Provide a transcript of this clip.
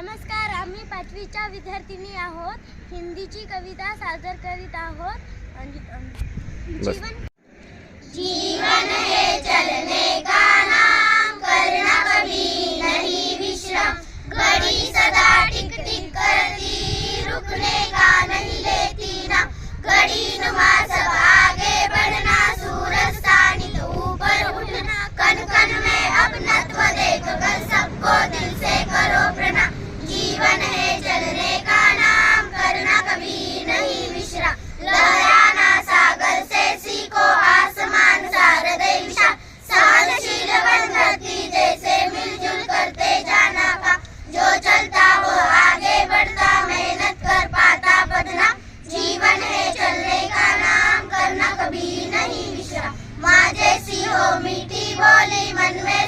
नमस्कार आम्ही पाचवीच्या विद्यार्थिनी आहोत हिंदीची कविता सादर करीत आहोत. जीवन शिवालय मन में